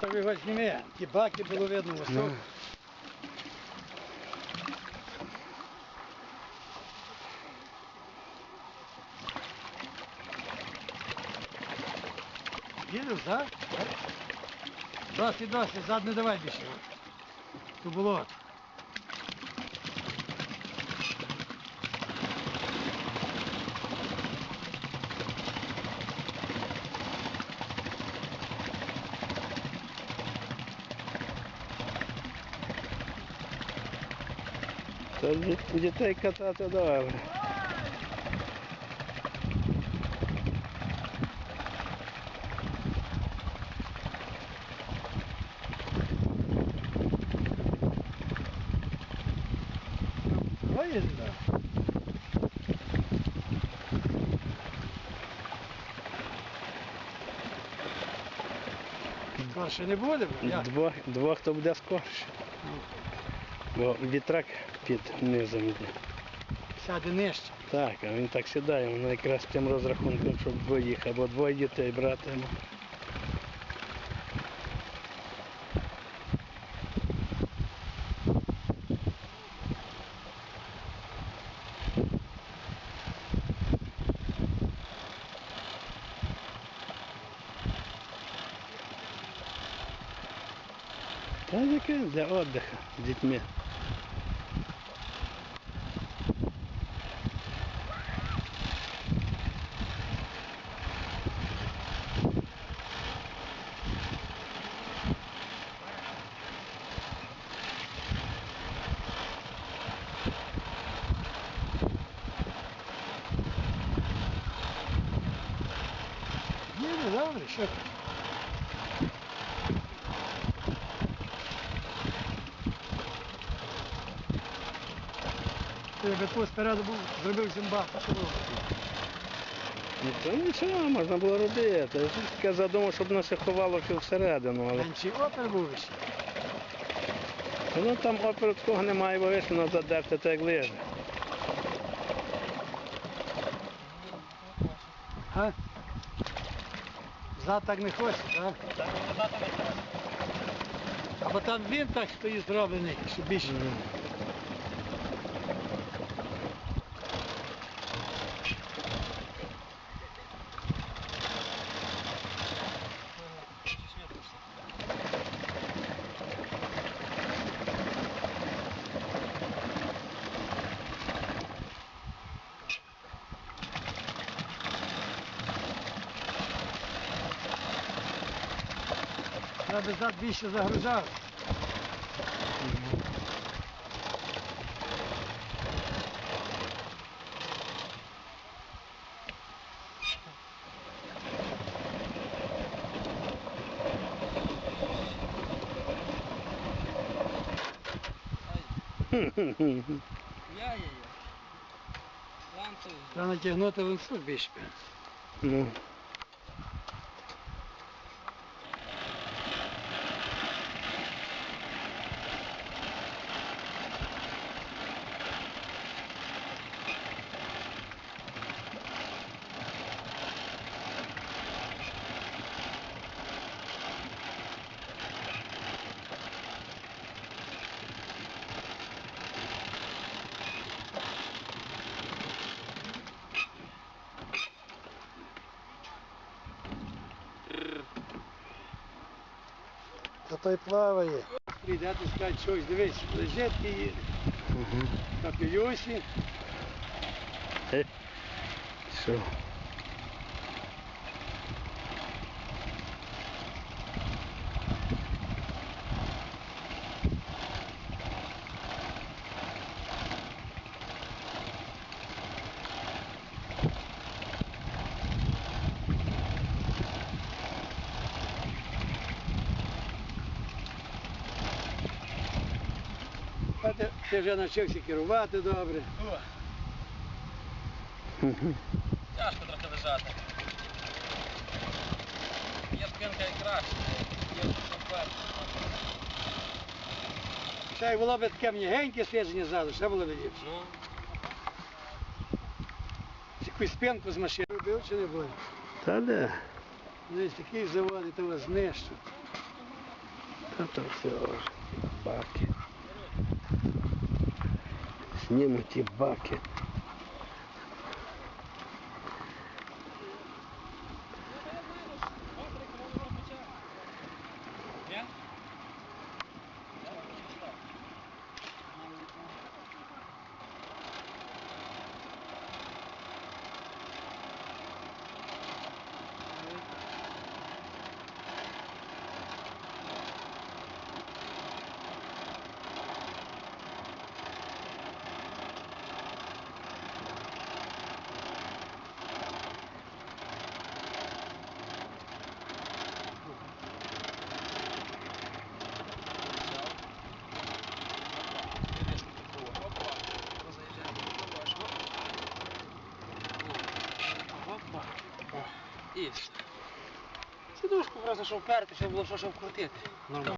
Так його зніме, ті баки було видно, ось Ну. Їдеш, так? Досі, досі, зад не давай більше. То було. Та ді- дітей катати добре. Поїде, так. Скорше не буде, бо як? Двох, двох то буде скорше. Бо вітрак під низом йде. Сяде нижче. Так, а він так сідає, воно якраз тим розрахунком, щоб двоїх або двоє дітей брати. Та яке для віддиху з дітьми. Їде, добре, що ти? Тут спереду був, зробив зімбак, що було? Ну, то нічого можна було робити. Я ж таке задумав, щоб не ховало ще всередину, але Менший опер був ще. ну, там опору такого немає, бо вийшло на задерти, так як лиже. А? Зад так не хоче, так? Або там він так стоїть зроблений, що більше. Я би зад більше загружав. Я її. Ланцюг. Треба натягнути ланцюг більше. Ну, Та той плаває. Прийде, ти скаже, щось, дивись, лежить і угу. на півюсі. Що? А ти, ти вже навчився керувати добре. Тяжко трохи лежати. Є спинка і краще, є супер. Ще й було б таке м'ягеньке свіження ззаду, ще було б ліпше. Ну, Якусь спинку з машини робив чи не було? Та де? Ну, ось такий завод, і того знищу. А то все. Баки. Зніму ті баки. І все. Сідушку просто, щоб вперти, щоб було що, щоб крутити. Нормально.